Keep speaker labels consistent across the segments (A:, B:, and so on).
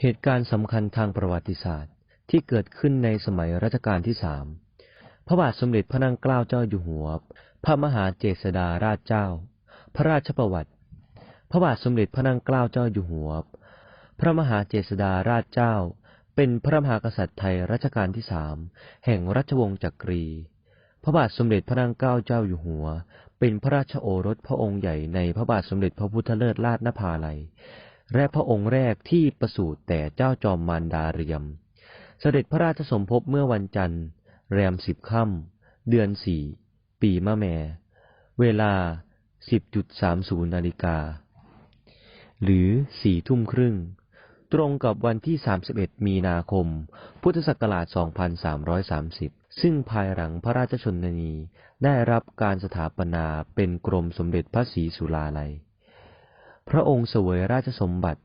A: เหตุการณ์สำคัญทางประวัติศาสตร์ที่เกิดขึ้นในสมัยรัชกาลที่สามพระบาทสมเด็จพระนั่งเกล้าเจ้าอยู่หัว พระมหาเจษฎาราชเจ้า พระราชประวัติ พระบาทสมเด็จพระนั่งเกล้าเจ้าอยู่หัว พระมหาเจษฎาราชเจ้า เป็นพระมหากษัตริย์ไทยรัชกาลที่สามแห่งรัชวงศ์จักรี พระบาทสมเด็จพระนั่งเกล้าเจ้าอยู่หัว เป็นพระราชโอรสพระองค์ใหญ่ในพระบาทสมเด็จพระพุทธเลิศราชนภาลัย และพระองค์แรกที่ประสูติแต่เจ้าจอมมารดาเรียม เสด็จพระราชสมภพเมื่อวันจันทร์ แรมสิบค่ำเดือนสี่ปีมะแม่เวลา10.30นาฬิกา หรือสี่ทุ่มครึ่ง ตรงกับวันที่ 31 มีนาคม พุทธศักราช 2330 ซึ่งภายหลังพระราชชนนีได้รับการสถาปนาเป็นกรมสมเด็จพระศรีสุราลัย พระองค์เสวยราชสมบัติ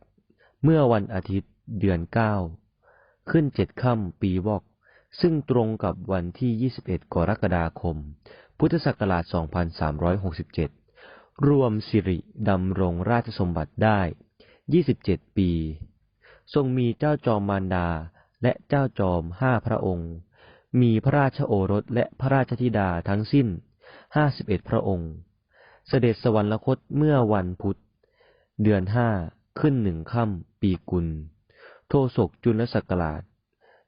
A: เมื่อวันอาทิตย์เดือนเก้าขึ้นเจ็ดค่ำปีวอก ซึ่งตรงกับวันที่ 21 กรกฎาคม พุทธศักราช 2367 รวมสิริดำรงราชสมบัติได้ 27 ปี ทรงมีเจ้าจอมมารดาและเจ้าจอมห้าพระองค์ มีพระราชโอรสและพระราชธิดาทั้งสิ้น 51 พระองค์ เสด็จสวรรคตเมื่อวันพุธ เดือนห้าขึ้นหนึ่งค่ำปีกุล โทศกจุลศักราช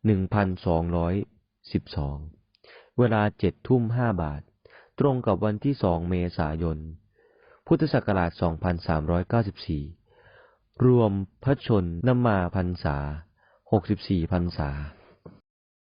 A: หนึ่งพันสองร้อยสิบสองเวลาเจ็ดทุ่มห้าบาท ตรงกับวันที่สองเมษายน พุทธศักราชสองพันสามร้อยเก้าสิบสี่รวมพระชนนมาพรรษาหกสิบสี่พรรษา